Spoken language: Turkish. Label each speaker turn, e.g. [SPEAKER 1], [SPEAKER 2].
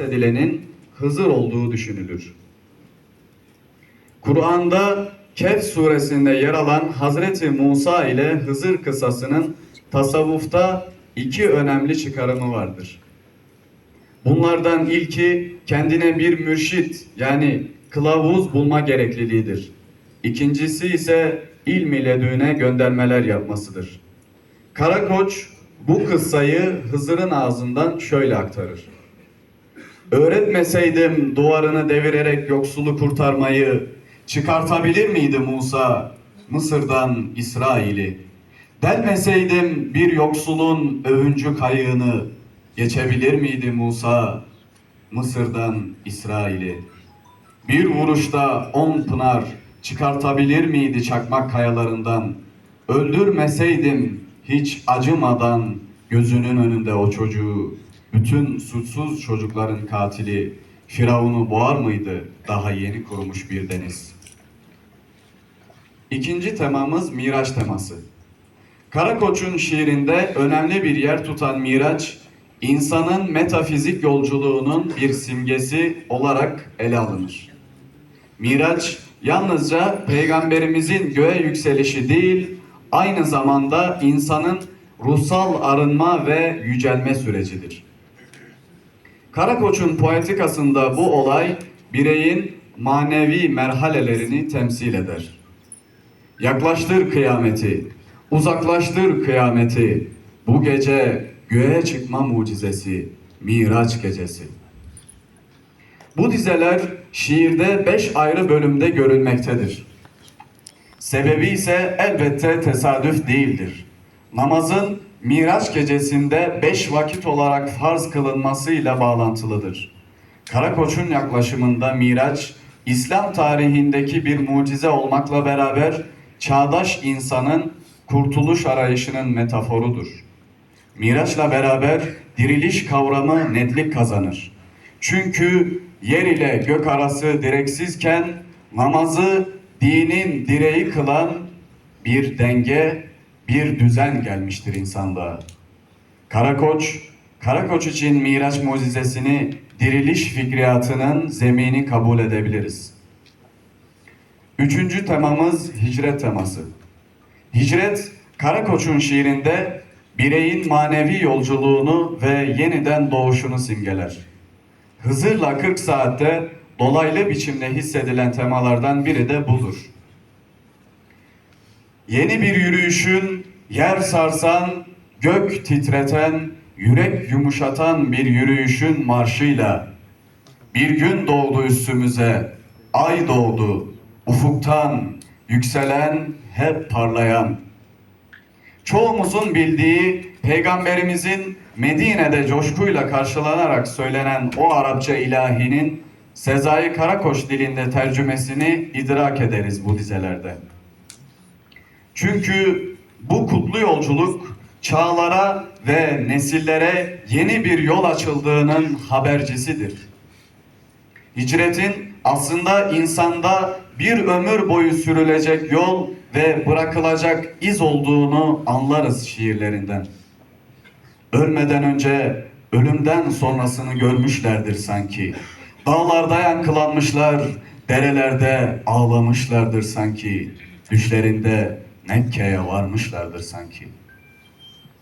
[SPEAKER 1] edilenin Hızır olduğu düşünülür. Kur'an'da Kehf suresinde yer alan Hazreti Musa ile Hızır kıssasının tasavvufta iki önemli çıkarımı vardır. Bunlardan ilki kendine bir mürşit yani kılavuz bulma gerekliliğidir. İkincisi ise ilm ile göndermeler yapmasıdır. Karakoç bu kıssayı Hızır'ın ağzından şöyle aktarır. Öğretmeseydim duvarını devirerek yoksulu kurtarmayı çıkartabilir miydi Musa Mısır'dan İsrail'i? Delmeseydim bir yoksulun övüncü kayığını geçebilir miydi Musa Mısır'dan İsrail'i? Bir vuruşta on pınar çıkartabilir miydi çakmak kayalarından? Öldürmeseydim hiç acımadan gözünün önünde o çocuğu, bütün suçsuz çocukların katili Firavun'u boğar mıydı daha yeni kurumuş bir deniz? İkinci temamız Miraç teması. Karakoç'un şiirinde önemli bir yer tutan Miraç, insanın metafizik yolculuğunun bir simgesi olarak ele alınır. Miraç yalnızca peygamberimizin göğe yükselişi değil, aynı zamanda insanın ruhsal arınma ve yücelme sürecidir. Karakoç'un poetikasında bu olay bireyin manevi merhalelerini temsil eder. Yaklaştır kıyameti, uzaklaştır kıyameti. Bu gece göğe çıkma mucizesi, Miraç gecesi. Bu dizeler şiirde beş ayrı bölümde görülmektedir. Sebebi ise elbette tesadüf değildir. Namazın Miraç gecesinde beş vakit olarak farz kılınmasıyla bağlantılıdır. Karakoç'un yaklaşımında Miraç, İslam tarihindeki bir mucize olmakla beraber çağdaş insanın kurtuluş arayışının metaforudur. Miraç'la beraber diriliş kavramı netlik kazanır. Çünkü yer ile gök arası direksizken namazı dinin direği kılan bir denge, bir düzen gelmiştir insanlığa. Karakoç, Karakoç için Miraç mucizesini diriliş fikriyatının zemini kabul edebiliriz. Üçüncü temamız hicret teması. Hicret, Karakoç'un şiirinde bireyin manevi yolculuğunu ve yeniden doğuşunu simgeler. Hızır'la 40 saatte dolaylı biçimde hissedilen temalardan biri de budur. Yeni bir yürüyüşün yer sarsan, gök titreten, yürek yumuşatan bir yürüyüşün marşıyla bir gün doğdu üstümüze, ay doğdu, ufuktan yükselen, hep parlayan. Çoğumuzun bildiği Peygamberimizin Medine'de coşkuyla karşılanarak söylenen o Arapça ilahinin Sezai Karakoç dilinde tercümesini idrak ederiz bu dizelerde. Çünkü bu kutlu yolculuk çağlara ve nesillere yeni bir yol açıldığının habercisidir. Hicretin aslında insanda bir ömür boyu sürülecek yol ve bırakılacak iz olduğunu anlarız şiirlerinden. Ölmeden önce ölümden sonrasını görmüşlerdir sanki. Dağlarda yankılanmışlar, derelerde ağlamışlardır sanki. Düşlerinde Mekke'ye varmışlardır sanki.